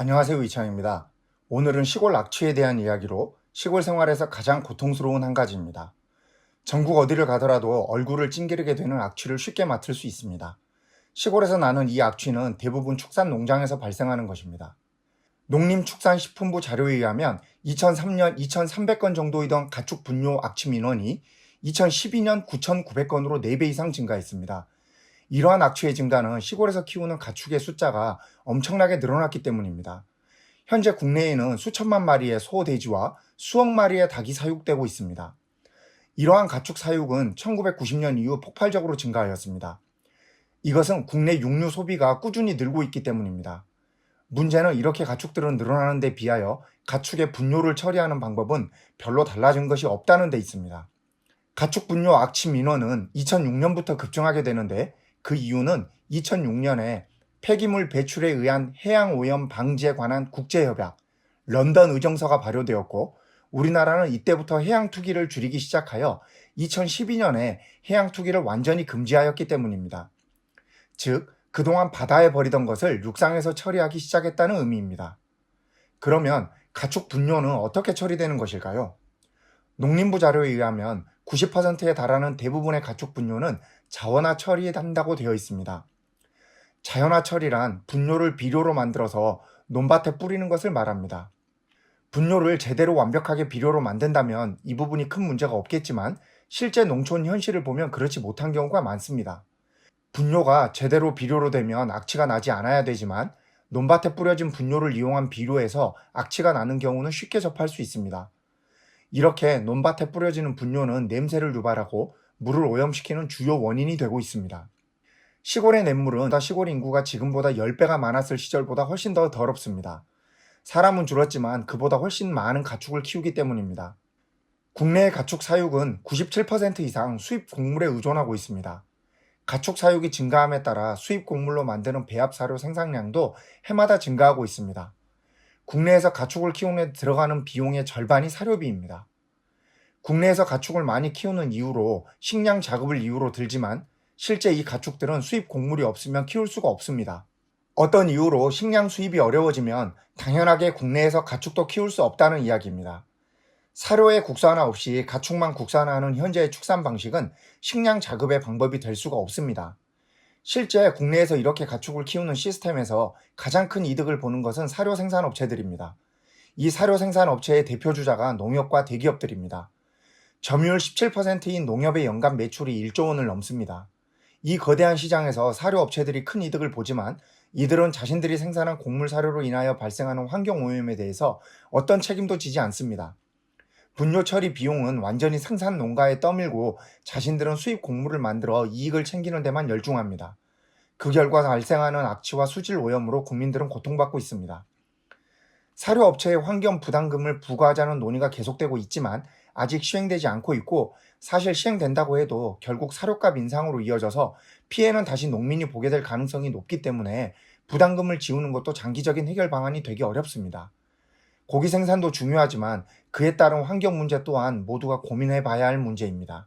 안녕하세요. 이창입니다. 오늘은 시골 악취에 대한 이야기로 시골 생활에서 가장 고통스러운 한 가지입니다. 전국 어디를 가더라도 얼굴을 찡기르게 되는 악취를 쉽게 맡을 수 있습니다. 시골에서 나는 이 악취는 대부분 축산 농장에서 발생하는 것입니다. 농림축산식품부 자료에 의하면 2003년 2,300건 정도이던 가축 분뇨 악취 민원이 2012년 9,900건으로 4배 이상 증가했습니다. 이러한 악취의 증가는 시골에서 키우는 가축의 숫자가 엄청나게 늘어났기 때문입니다. 현재 국내에는 수천만 마리의 소, 돼지와 수억 마리의 닭이 사육되고 있습니다. 이러한 가축 사육은 1990년 이후 폭발적으로 증가하였습니다. 이것은 국내 육류 소비가 꾸준히 늘고 있기 때문입니다. 문제는 이렇게 가축들은 늘어나는 데 비하여 가축의 분뇨를 처리하는 방법은 별로 달라진 것이 없다는 데 있습니다. 가축 분뇨 악취 민원은 2006년부터 급증하게 되는데 그 이유는 2006년에 폐기물 배출에 의한 해양 오염 방지에 관한 국제협약 런던 의정서가 발효되었고 우리나라는 이때부터 해양 투기를 줄이기 시작하여 2012년에 해양 투기를 완전히 금지하였기 때문입니다. 즉, 그동안 바다에 버리던 것을 육상에서 처리하기 시작했다는 의미입니다. 그러면 가축 분뇨는 어떻게 처리되는 것일까요? 농림부 자료에 의하면 90%에 달하는 대부분의 가축 분뇨는 자원화 처리한다고 되어 있습니다. 자연화 처리란 분뇨를 비료로 만들어서 논밭에 뿌리는 것을 말합니다. 분뇨를 제대로 완벽하게 비료로 만든다면 이 부분이 큰 문제가 없겠지만 실제 농촌 현실을 보면 그렇지 못한 경우가 많습니다. 분뇨가 제대로 비료로 되면 악취가 나지 않아야 되지만 논밭에 뿌려진 분뇨를 이용한 비료에서 악취가 나는 경우는 쉽게 접할 수 있습니다. 이렇게 논밭에 뿌려지는 분뇨는 냄새를 유발하고 물을 오염시키는 주요 원인이 되고 있습니다. 시골의 냇물은 시골 인구가 지금보다 10배가 많았을 시절보다 훨씬 더 더럽습니다. 사람은 줄었지만 그보다 훨씬 많은 가축을 키우기 때문입니다. 국내의 가축 사육은 97% 이상 수입 곡물에 의존하고 있습니다. 가축 사육이 증가함에 따라 수입 곡물로 만드는 배합 사료 생산량도 해마다 증가하고 있습니다. 국내에서 가축을 키우는 데 들어가는 비용의 절반이 사료비입니다. 국내에서 가축을 많이 키우는 이유로 식량 자급을 이유로 들지만 실제 이 가축들은 수입 곡물이 없으면 키울 수가 없습니다. 어떤 이유로 식량 수입이 어려워지면 당연하게 국내에서 가축도 키울 수 없다는 이야기입니다. 사료의 국산화 없이 가축만 국산화하는 현재의 축산 방식은 식량 자급의 방법이 될 수가 없습니다. 실제 국내에서 이렇게 가축을 키우는 시스템에서 가장 큰 이득을 보는 것은 사료 생산 업체들입니다. 이 사료 생산 업체의 대표 주자가 농협과 대기업들입니다. 점유율 17%인 농협의 연간 매출이 1조 원을 넘습니다. 이 거대한 시장에서 사료 업체들이 큰 이득을 보지만 이들은 자신들이 생산한 곡물 사료로 인하여 발생하는 환경 오염에 대해서 어떤 책임도 지지 않습니다. 분뇨 처리 비용은 완전히 생산 농가에 떠밀고 자신들은 수입 곡물을 만들어 이익을 챙기는 데만 열중합니다. 그 결과 발생하는 악취와 수질 오염으로 국민들은 고통받고 있습니다. 사료 업체의 환경 부담금을 부과하자는 논의가 계속되고 있지만 아직 시행되지 않고 있고 사실 시행된다고 해도 결국 사료값 인상으로 이어져서 피해는 다시 농민이 보게 될 가능성이 높기 때문에 부담금을 지우는 것도 장기적인 해결 방안이 되기 어렵습니다. 고기 생산도 중요하지만 그에 따른 환경 문제 또한 모두가 고민해 봐야 할 문제입니다.